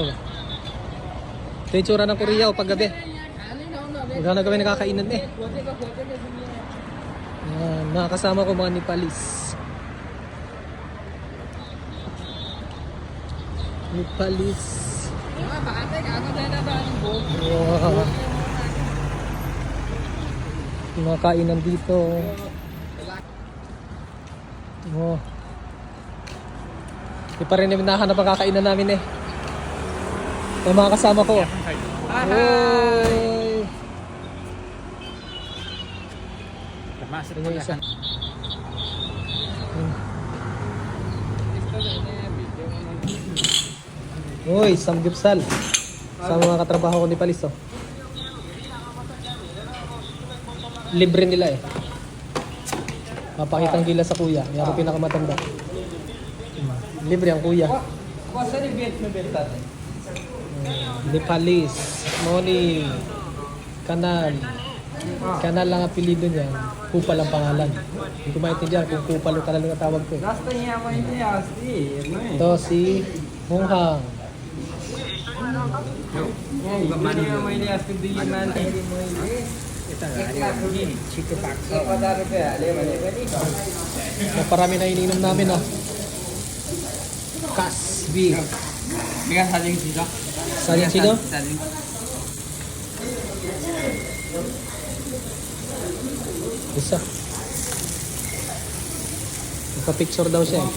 Ito ba? Ito yung tsura ng Korea o paggabi. Huwag na gawin nakakainan eh. Yan, nakakasama ko mga Nepalis. Nepalis. Wow. Yung mga kainan dito. Oh. Di pa rin namin nahanap ang kakainan namin eh. Yung mga kasama ko. Oy! Ito yung isa. Uy, samgyupsal. Sa mga katrabaho ko ni Palis, oh. Libre nila eh. Mapakitang gila sa kuya. Yan ang pinakamatanda. Libre ang kuya. Nepalese, Moni, Kanal. Kanal lang apelido niya. Kupal ang pangalan. Hindi ko maintindihan kung kupal ang talaga tawag ko. Last time niya maintindihan si, ano eh. Ito si Honghang. Naparami na ininom namin ah. Kas beer. Bigas haling sisa. Saling sino? Saling. Isa. Nagpa-picture daw siya eh.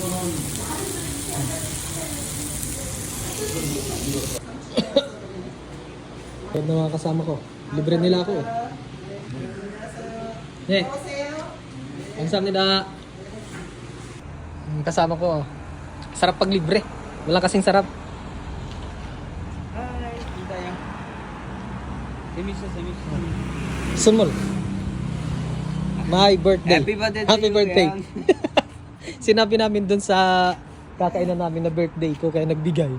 Kaya na mga kasama ko. Libre nila ako eh. Ne. Ang sam nila. Kasama ko. oh Sarap pag libre. Wala kasing sarap. Sunmol. My birthday. Happy birthday. Happy birthday. Sinabi namin dun sa kakainan namin na birthday ko kaya nagbigay.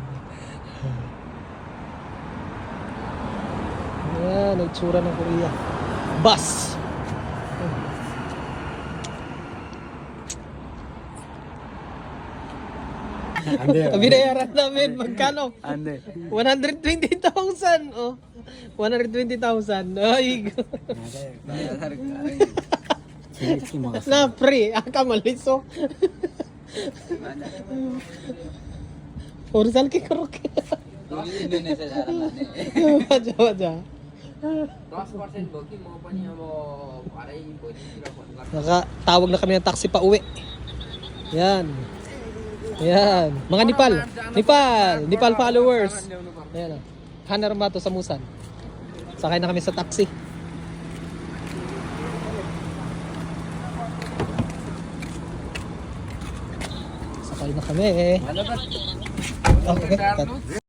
Ayan, itsura ng Korea. Bus! Binayaran namin, magkano? Ande. 120,000. Oh. 120,000. Ay. Na pre, aka maliso. Orzal ke kerok. Baca baca. Nakatawag na kami ng taxi pa uwi. Yan. Yan. Mga Nepal. Nepal. Nepal followers. Ayan o. Hanar Mato sa Musan. Sakay na kami sa taxi. Sakay na kami eh. Okay.